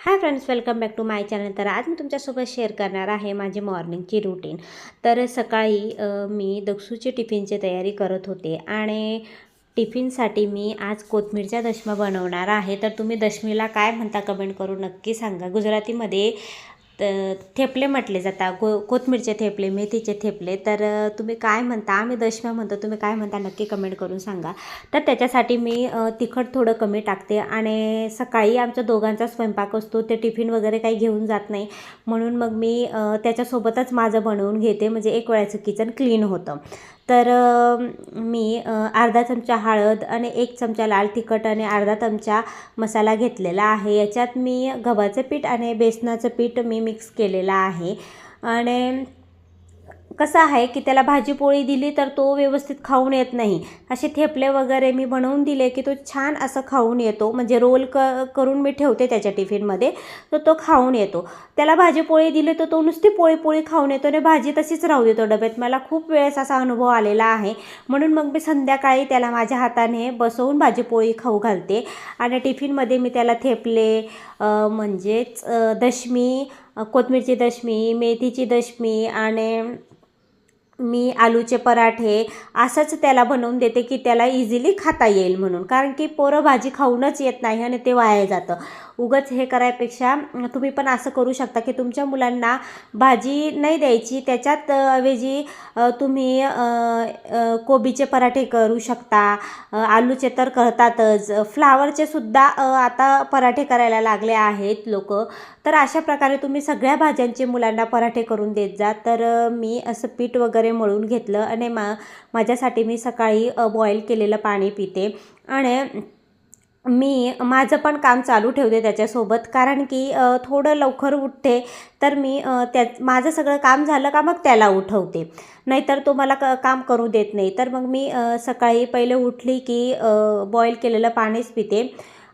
Hi friends welcome back to my channel तर आज मी तुमच्यासोबत शेअर करणार आहे माझी मॉर्निंगची रुटीन तर सकाळी मी दक्षूची टिफिनची तयारी करत होते आणि टिफिनसाठी मी आज कोथमीरच्या दशमा बनवणार आहे. तर तुम्ही दशमीला काय म्हणता कमेंट करून नक्की सांगा. गुजरातीमध्ये तर थेपले म्हटले जातात को कोथमीरचे थेपले मेथीचे थेपले. तर तुम्ही काय म्हणता? आम्ही दशम्या म्हणतो. तुम्ही काय म्हणता? नक्की कमेंट करून सांगा. तर त्याच्यासाठी मी तिखट थोडं कमी टाकते आणि सकाळी आमच्या दोघांचा स्वयंपाक असतो. ते टिफिन वगैरे काही घेऊन जात नाही. म्हणून मग मी त्याच्यासोबतच माझं बनवून घेते. म्हणजे एक वेळाचं किचन क्लीन होतं. तर मी अर्धा चमचा हळद आणि एक चमचा लाल तिखट आणि अर्धा चमचा मसाला घेतलेला आहे. याच्यात मी गव्हाचं पीठ आणि बेसनाचं पीठ मी मिक्स केलेलं आहे. आणि कसं आहे की त्याला भाजीपोळी दिली तर तो व्यवस्थित खाऊन येत नाही? असे थेपले वगैरे मी बनवून दिले की तो छान असं खाऊन येतो. म्हणजे रोल क करून मी ठेवते त्याच्या टिफिनमध्ये. तर तो खाऊन येतो. त्याला भाजीपोळी दिली तर तो नुसती पोळी पोळी खाऊन येतो आणि भाजी तशीच राहू देतो डब्यात. मला खूप वेळेस असा अनुभव आलेला आहे. म्हणून मग मी संध्याकाळी त्याला माझ्या हाताने बसवून भाजीपोळी खाऊ घालते. आणि टिफिनमध्ये मी त्याला थेपले म्हणजेच दशमी कोथमीरची दशमी मेथीची दशमी आणि मी आलूचे पराठे असंच त्याला बनवून देते की त्याला इझिली खाता येईल म्हणून. कारण की पोरं भाजी खाऊनच येत नाही आणि ते वाया जातं. उगच हे करायपेक्षा तुम्ही पण असं करू शकता की तुमच्या मुलांना भाजी नाही द्यायची त्याच्यात ऐवजी तुम्ही कोबीचे पराठे करू शकता आलूचे तर करतातच. फ्लावरचे सुद्धा आता पराठे करायला लागले आहेत लोक. तर अशा प्रकारे तुम्ही सगळ्या भाज्यांचे मुलांना पराठे करून देत जा. तर मी असं पीठ वगैरे मळून घेतलं आणि मा माझ्यासाठी मी सकाळी बॉईल केलेलं पाणी पिते. आणि मी माझं पण काम चालू ठेवते त्याच्यासोबत. कारण की थोडं लवकर उठते तर मी त्या माझं सगळं काम झालं का मग त्याला उठवते. नाहीतर तो मला क काम करू देत नाही. तर मग मी सकाळी पहिले उठली की बॉईल केलेलं पाणीच पिते.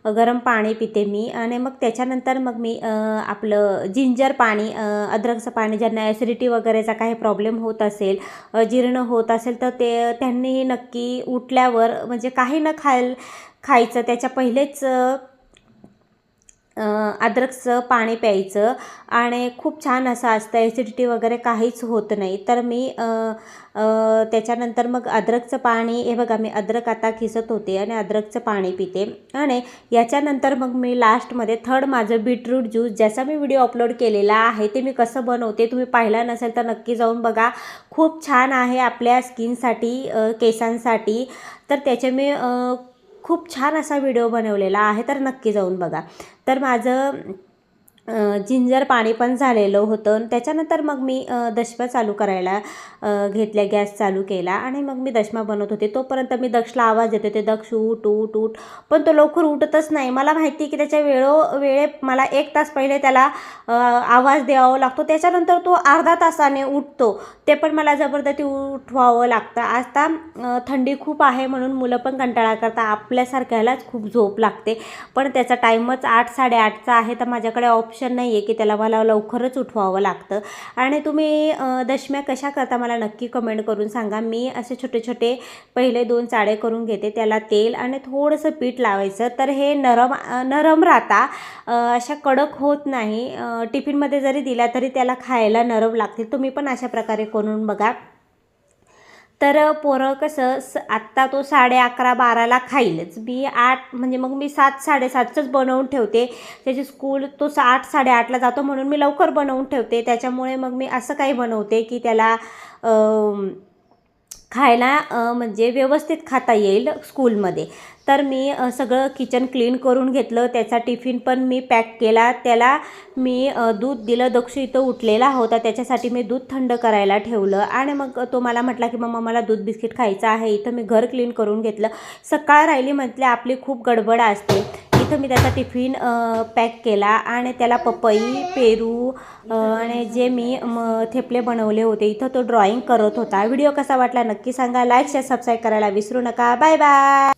गरम पाणी पिते मी आणि मग त्याच्यानंतर मग मी आपलं जिंजर पाणी अद्रकचं पाणी ज्यांना ॲसिडिटी वगैरेचा काही प्रॉब्लेम होत असेल जीर्ण होत असेल तर ते त्यांनी नक्की उठल्यावर म्हणजे काही न खायल खायचं. त्याच्या पहिलेच अद्रकचं पाणी प्यायचं. आणि खूप छान असं असतं ॲसिडिटी वगैरे काहीच होत नाही. तर मी त्याच्यानंतर मग अद्रकचं पाणी हे बघा मी अद्रक आता खिसत होते आणि अद्रकचं पाणी पिते. आणि याच्यानंतर मग मी लास्टमध्ये थर्ड माझं बीटरूट ज्यूस ज्याचा मी व्हिडिओ अपलोड केलेला आहे ते मी कसं बनवते तुम्ही पाहिला नसेल तर नक्की जाऊन बघा. खूप छान आहे आपल्या स्किनसाठी केसांसाठी. तर त्याचे मी खूप छान असा व्हिडिओ बनवलेला आहे तर नक्की जाऊन बघा. तर माझं जिंजर पाणी पण झालेलं होतं. आणि त्याच्यानंतर मग मी दशमा चालू करायला घेतल्या गॅस चालू केला. आणि मग मी दशमा बनवत होते. तोपर्यंत मी दक्षला आवाज देत होते दक्ष उठ उठ उठ. पण तो लवकर उठतच नाही. मला माहिती आहे की त्याच्या वेळो वेळे मला एक तास पहिले त्याला आवाज द्यावा लागतो. त्याच्यानंतर तो अर्धा तासाने उठतो. ते पण मला जबरदस्ती उठवावं लागतं. आता थंडी खूप आहे म्हणून मुलं पण कंटाळा करतात. आपल्यासारख्यालाच खूप झोप लागते. पण त्याचा टाईमच आठ साडेआठचा आहे. तर माझ्याकडे ऑप्शन ऑप्शन नाही आहे की त्याला मला लवकरच उठवावं लागतं. आणि तुम्ही दशम्या कशा करता मला नक्की कमेंट करून सांगा. मी असे छोटे छोटे पहिले दोन चाळे करून घेते. त्याला तेल आणि थोडंसं पीठ लावायचं. तर हे नरम नरम राहता. अशा कडक होत नाही. टिफिनमध्ये जरी दिला तरी त्याला खायला नरम लागतील. तुम्ही पण अशा प्रकारे करून बघा. तर पोरं कसं स आत्ता तो साडे अकरा बाराला खाईलच. मी आठ म्हणजे मग मी सात साडेसातचंच बनवून ठेवते. त्याची स्कूल तो सा आठ साडेआठला जातो म्हणून मी लवकर बनवून ठेवते. त्याच्यामुळे मग मी असं काही बनवते की त्याला खायला म्हणजे व्यवस्थित खाता येईल स्कूलमध्ये. तर मी सगळं किचन क्लीन करून घेतलं. त्याचा टिफिन पण मी पॅक केला. त्याला मी दूध दिलं. दक्षू इथं उठलेला होता. त्याच्यासाठी मी दूध थंड करायला ठेवलं. आणि मग तो मला म्हटला की मम्मा मला दूध बिस्किट खायचं आहे. इथं मी घर क्लीन करून घेतलं. सकाळ राहिली म्हटले आपली खूप गडबड असते. इथं मी त्याचा टिफिन पॅक केला आणि त्याला पपई पेरू आणि जे मी म थेपले बनवले होते इथं तो ड्रॉइंग करत होता. व्हिडिओ कसा वाटला नक्की सांगा. लाईक शेअर सबस्क्राईब करायला विसरू नका. Bye bye